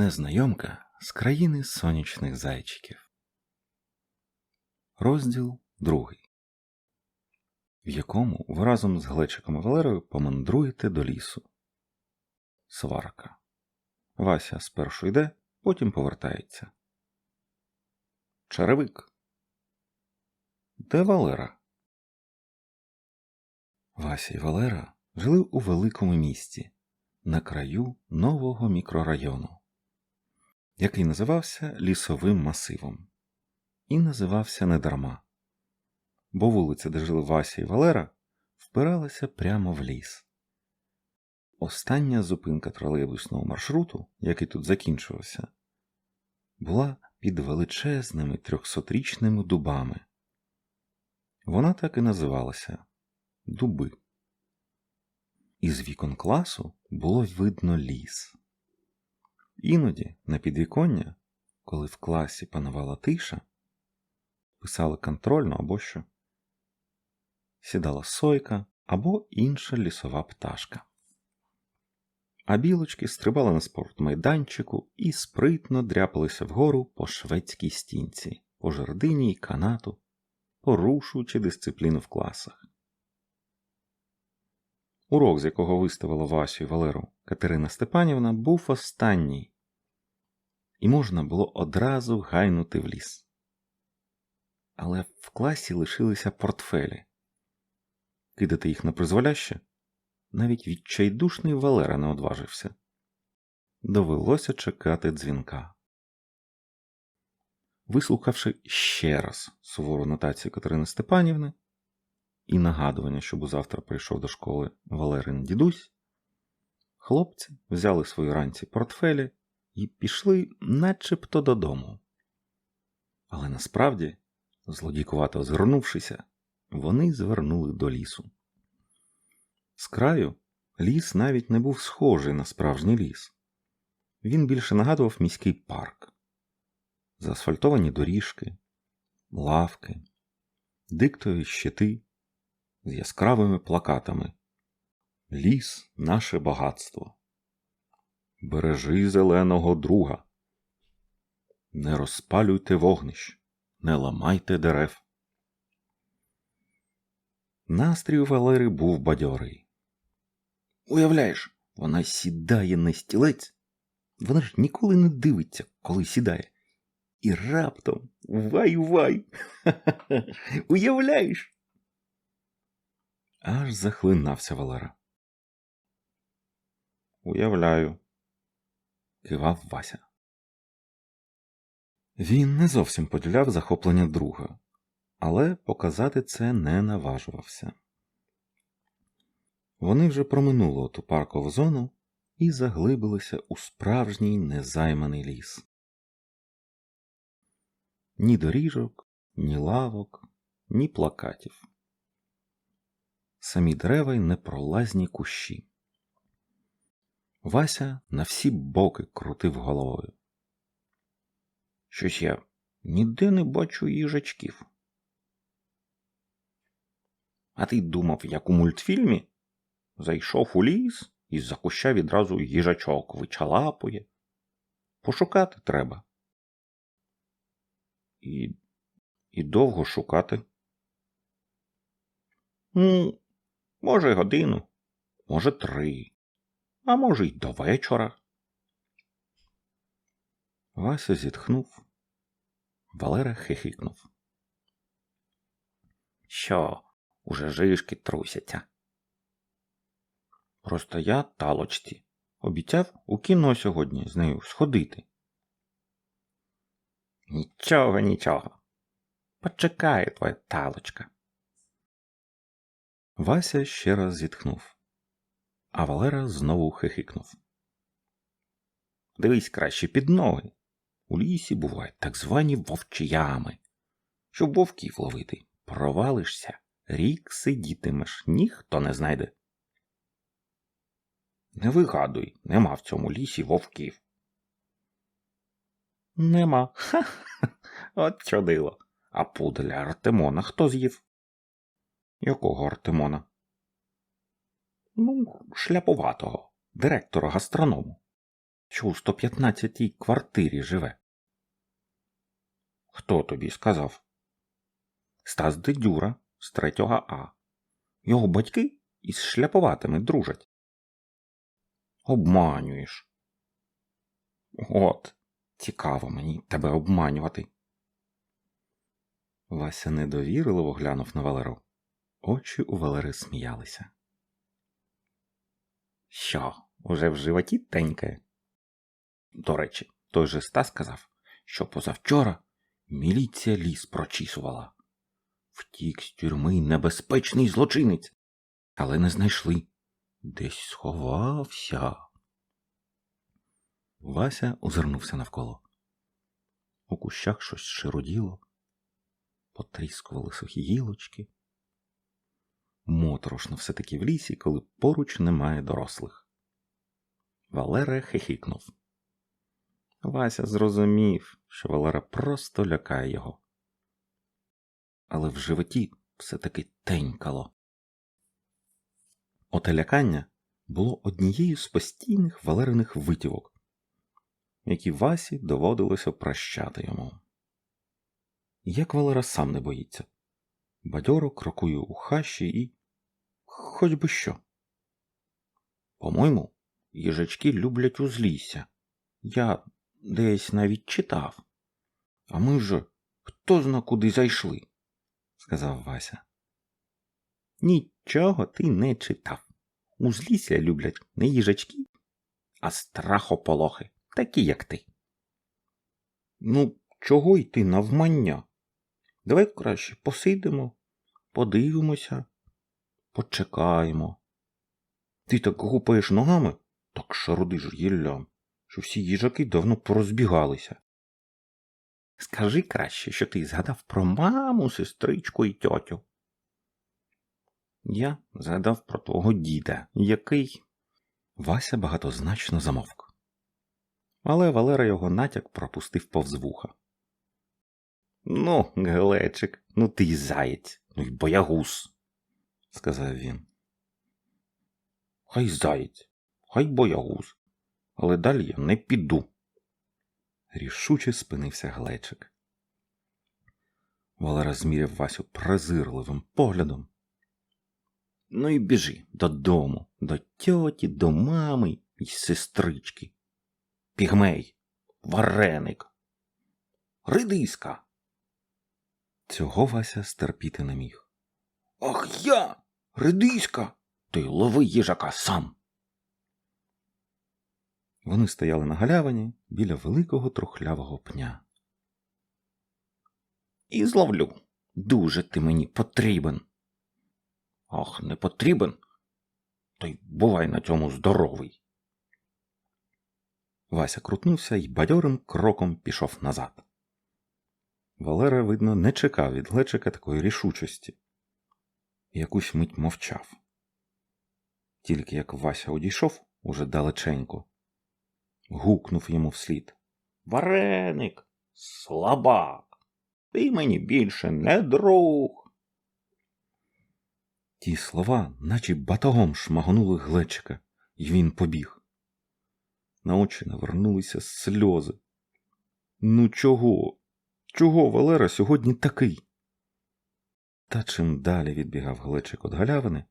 Незнайомка з країни сонячних зайчиків. Розділ другий, в якому ви разом з Глечиком Валерою помандруєте до лісу. Сварка. Вася спершу йде, потім повертається. Черевик. Де Валера? Вася і Валера жили у великому місті на краю нового мікрорайону який називався лісовим масивом. І називався недарма, бо вулиця, де жили Вася і Валера, впиралася прямо в ліс. Остання зупинка тролейбусного маршруту, який тут закінчувався, була під величезними трьохсотрічними дубами. Вона так і називалася Дуби. Із вікон класу було видно ліс. Іноді на підвіконня, коли в класі панувала тиша, писали контрольно або що, сідала сойка або інша лісова пташка. А білочки стрибали на спортмайданчику і спритно дряпалися вгору по шведській стінці, по жердині й канату, порушуючи дисципліну в класах. Урок, з якого виставила Васю і Валеру Катерина Степанівна, був останній, і можна було одразу гайнути в ліс. Але в класі лишилися портфелі. Кидати їх на призволяще навіть відчайдушний Валера не одважився. Довелося чекати дзвінка. Вислухавши ще раз сувору нотацію Катерини Степанівни, і нагадування, щоб завтра прийшов до школи Валерин дідусь, хлопці взяли свої ранці портфелі і пішли начебто додому. Але насправді, злодійкувато згорнувшися, вони звернули до лісу. З краю ліс навіть не був схожий на справжній ліс. Він більше нагадував міський парк, заасфальтовані доріжки, лавки, диктові щити з яскравими плакатами Ліс наше багатство. Бережи зеленого друга. Не розпалюйте вогнищ, не ламайте дерев. Настрій у Валери був бадьорий. Уявляєш, вона сідає на стілець, вона ж ніколи не дивиться, коли сідає. І раптом вай-вай! Уявляєш? Аж захлинався Валера. Уявляю, кивав Вася. Він не зовсім поділяв захоплення друга, але показати це не наважувався. Вони вже проминули ту паркову зону і заглибилися у справжній незайманий ліс. Ні доріжок, ні лавок, ні плакатів. Самі дерева й непролазні кущі. Вася на всі боки крутив головою. Щось я ніде не бачу їжачків. А ти думав, як у мультфільмі? Зайшов у ліс і з-за куща відразу їжачок вичалапує. Пошукати треба. І і довго шукати. Ну, може, годину, може, три а може, й до вечора. Вася зітхнув. Валера хихикнув. Що, уже жишки трусяться? Просто я талочці. Обіцяв у кіно сьогодні з нею сходити. Нічого, нічого. Почекає твоя талочка. Вася ще раз зітхнув а Валера знову хихикнув. Дивись краще під ноги. У лісі бувають так звані вовчі ями. Щоб вовків ловити, провалишся, рік сидітимеш, ніхто не знайде. Не вигадуй, нема в цьому лісі вовків. Нема. Ха-ха. От чудило. А пуделя Артемона хто з'їв? Якого Артемона? ну, шляповатого, директора гастроному. що у 115-й квартирі живе. Хто тобі сказав? Стас Дедюра з 3 А. Його батьки із шляповатими дружать. Обманюєш. От, цікаво мені тебе обманювати. Вася недовірливо глянув на Валеру. Очі у Валери сміялися. Що, уже в животі тенькає? До речі, той же Стас сказав, що позавчора міліція ліс прочісувала. Втік з тюрми небезпечний злочинець, але не знайшли. Десь сховався. Вася озирнувся навколо. У кущах щось широділо, потріскували сухі гілочки. Моторошно все таки в лісі, коли поруч немає дорослих. Валера хихикнув. Вася зрозумів, що Валера просто лякає його. Але в животі все таки тенькало. Оте лякання було однією з постійних валериних витівок, які Васі доводилося прощати йому. Як Валера сам не боїться, бадьоро крокує у хащі і хоч би що. По-моєму, їжачки люблять узлісся. Я десь навіть читав. А ми ж хто зна куди зайшли, сказав Вася. Нічого ти не читав. Узлісся люблять не їжачки, а страхополохи, такі, як ти. Ну, чого йти навмання? Давай краще посидимо, подивимося, почекаємо. Ти так гупаєш ногами, так шарудиш гіллям, що всі їжаки давно порозбігалися. Скажи краще, що ти згадав про маму, сестричку і тьотю. Я згадав про твого діда, який. Вася багатозначно замовк. Але Валера його натяк пропустив повз вуха. Ну, Глечик, ну ти й заєць, ну й боягуз, сказав він. Хай заєць, хай боягуз, але далі я не піду. Рішуче спинився глечик. Валера зміряв Васю презирливим поглядом. Ну і біжи додому, до тьоті, до мами і сестрички. Пігмей, вареник, ридиска. Цього Вася стерпіти не міг. Ах я, ридиська, ти лови їжака сам. Вони стояли на галявині біля великого трухлявого пня. І зловлю. Дуже ти мені потрібен. Ах, не потрібен. То й бувай на цьому здоровий. Вася крутнувся і бадьорим кроком пішов назад. Валера, видно, не чекав від глечика такої рішучості. Якусь мить мовчав. Тільки як Вася одійшов уже далеченько, гукнув йому вслід Вареник, слабак, ти мені більше не друг. Ті слова, наче батогом шмагонули глечика, і він побіг. На очі навернулися сльози. Ну чого? Чого Валера сьогодні такий? Та чим далі відбігав глечик від галявини,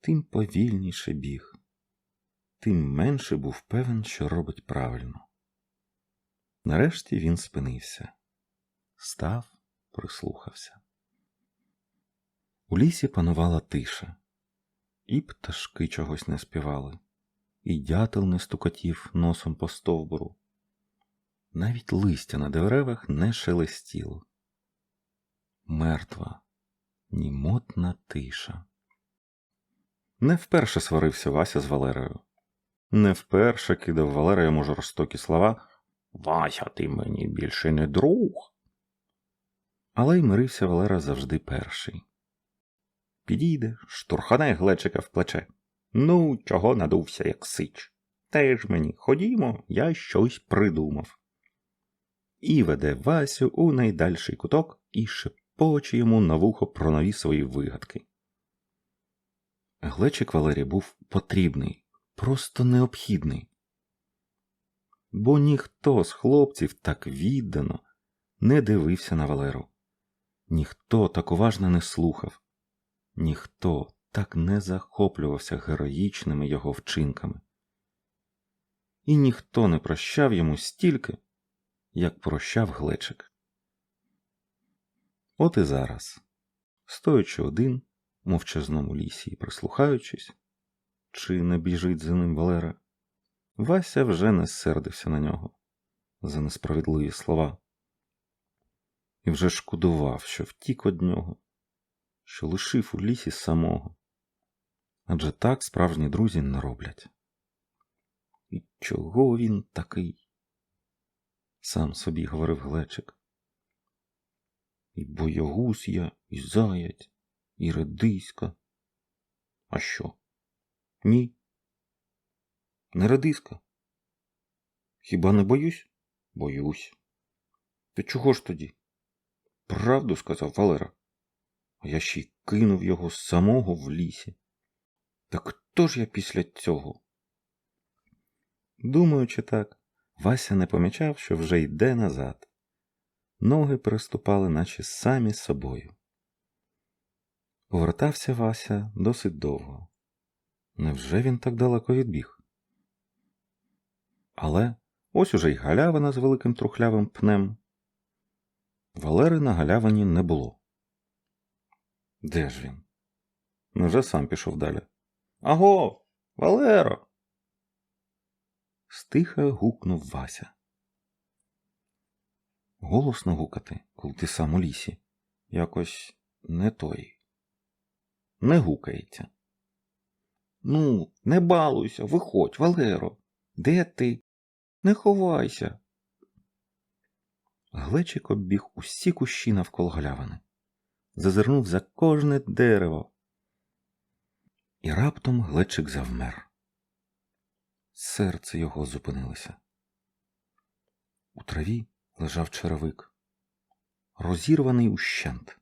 тим повільніше біг, тим менше був певен, що робить правильно. Нарешті він спинився, став, прислухався. У лісі панувала тиша, і пташки чогось не співали, і дятел не стукотів носом по стовбуру. Навіть листя на деревах не шелестіло. Мертва, німотна тиша. Не вперше сварився Вася з Валерою. Не вперше кидав Валера йому жорстокі слова Вася, ти мені більше не друг. Але й мирився Валера завжди перший. Підійде, штурхане глечика в плече. Ну, чого надувся, як сич. Теж мені ходімо, я щось придумав. І веде Васю у найдальший куток і шепоче йому на вухо про нові свої вигадки. Глечик Валерій був потрібний, просто необхідний. бо ніхто з хлопців так віддано не дивився на Валеру. Ніхто так уважно не слухав, ніхто так не захоплювався героїчними його вчинками. І ніхто не прощав йому стільки, як прощав глечик. От і зараз, стоячи один мовчазному лісі і прислухаючись, чи не біжить за ним Валера, Вася вже не сердився на нього за несправедливі слова і вже шкодував, що втік од нього, що лишив у лісі самого. Адже так справжні друзі не роблять. І чого він такий? Сам собі говорив глечик. І боягуз я, і заяць, і редиська. А що? Ні. Не редиска. Хіба не боюсь? Боюсь. Ти чого ж тоді? Правду сказав Валера. А я ще й кинув його самого в лісі. Так хто ж я після цього? Думаючи так, Вася не помічав, що вже йде назад. Ноги переступали, наче самі собою. Повертався Вася досить довго. Невже він так далеко відбіг? Але ось уже й галявина з великим трухлявим пнем. Валери на галявині не було. Де ж він? Невже сам пішов далі? Аго, Валеро. Стиха гукнув Вася. Голосно гукати, коли ти сам у лісі. Якось не той. Не гукається. Ну, не балуйся, виходь, Валеро. Де ти? Не ховайся. Глечик оббіг усі кущі навколо галявини, зазирнув за кожне дерево. І раптом глечик завмер. Серце його зупинилося. У траві лежав черевик, розірваний ущент,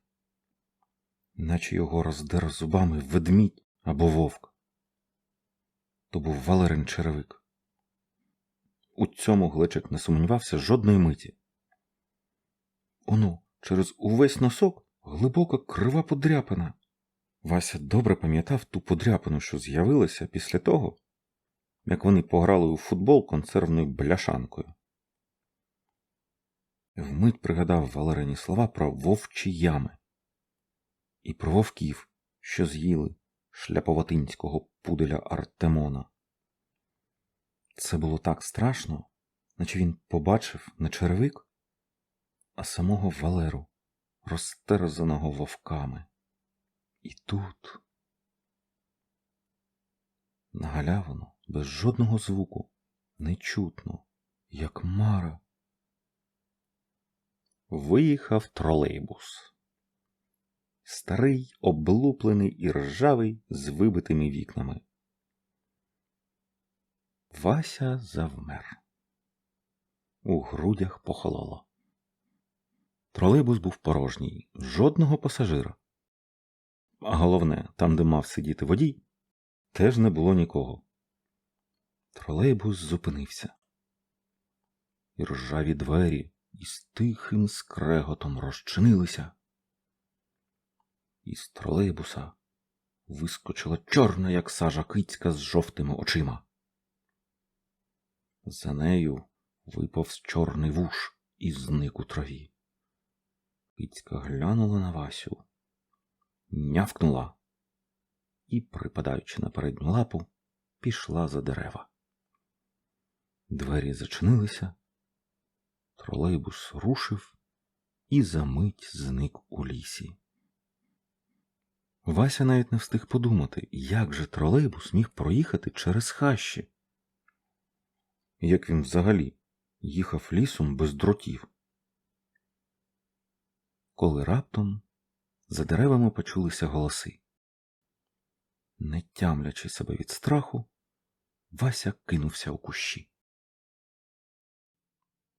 наче його роздер зубами ведмідь або вовк. То був Валерин черевик. У цьому глечик не сумнівався жодної миті. Оно, через увесь носок глибока крива подряпина. Вася добре пам'ятав ту подряпину, що з'явилася після того, як вони пограли у футбол консервною бляшанкою. Вмить пригадав Валерині слова про вовчі ями і про вовків, що з'їли шляповатинського пуделя Артемона. Це було так страшно, наче він побачив не черевик, а самого Валеру, розтерзаного вовками. І тут, на галявину, без жодного звуку, нечутно, як мара, виїхав тролейбус. Старий, облуплений і ржавий з вибитими вікнами. Вася завмер. У грудях похололо. Тролейбус був порожній, жодного пасажира. А головне, там, де мав сидіти водій, теж не було нікого. Тролейбус зупинився. І ржаві двері із тихим скреготом розчинилися. Із тролейбуса вискочила чорна, як сажа кицька з жовтими очима. За нею виповз чорний вуш і зник у траві. Кицька глянула на Васю, нявкнула і, припадаючи на передню лапу, пішла за дерева. Двері зачинилися, тролейбус рушив і за мить зник у лісі. Вася навіть не встиг подумати, як же тролейбус міг проїхати через хащі. Як він взагалі їхав лісом без дротів. Коли раптом за деревами почулися голоси. Не тямлячи себе від страху, Вася кинувся у кущі.